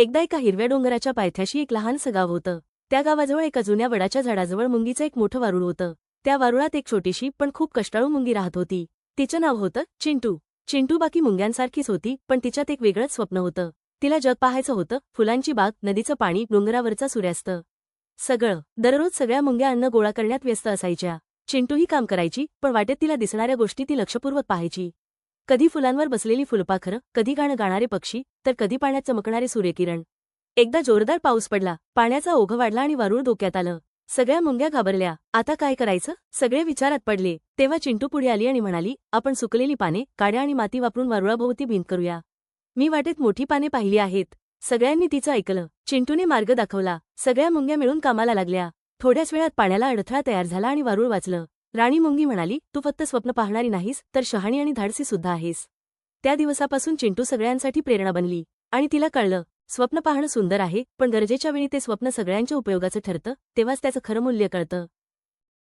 एकदा एका हिरव्या डोंगराच्या पायथ्याशी एक लहानसं गाव होतं. त्या गावाजवळ एका जुन्या वडाच्या झाडाजवळ मुंगीचं एक मोठं वारुळ होतं. त्या वारुळात एक छोटीशी पण खूप कष्टाळू मुंगी राहत होती. तिचं नाव होतं चिंटू. चिंटू बाकी मुंग्यांसारखीच होती पण तिच्यात एक वेगळंच स्वप्न होतं. तिला जग पाहायचं होतं फुलांची बाग नदीचं पाणी डोंगरावरचा सूर्यास्त. सगळं. दररोज सगळ्या मुंग्या अन्न गोळा करण्यात व्यस्त असायच्या. चिंटूही काम करायची पण वाटेत तिला दिसणाऱ्या गोष्टी ती लक्षपूर्वक पाहायची. कधी फुलांवर बसलेली फुलपाखरं कधी गाणं गाणारे पक्षी तर कधी पाण्यात चमकणारे सूर्यकिरण. एकदा जोरदार पाऊस पडला पाण्याचा ओघ वाढला आणि वारूळ डोक्यात आलं. सगळ्या मुंग्या घाबरल्या. आता काय करायचं? सगळे विचारात पडले. तेव्हा चिंटू पुढे आली आणि म्हणाली आपण सुकलेली पाने काड्या आणि माती वापरून वारुळाभोवती भिंत करूया. मी वाटेत मोठी पाने पाहिली आहेत. सगळ्यांनी तिचं ऐकलं. चिंटूने मार्ग दाखवला. सगळ्या मुंग्या मिळून कामाला लागल्या. थोड्याच वेळात पाण्याला अडथळा तयार झाला आणि वारूळ वाचलं. राणी मुंगी म्हणाली तू फक्त स्वप्न पाहणारी नाहीस तर शहाणी आणि धाडसी सुद्धा आहेस. त्या दिवसापासून चिंटू सगळ्यांसाठी प्रेरणा बनली. आणि तिला कळलं स्वप्न पाहणं सुंदर आहे पण गरजेच्या वेळी ते स्वप्न सगळ्यांच्या उपयोगाचं ठरतं तेव्हाच त्याचं खरं मूल्य कळतं.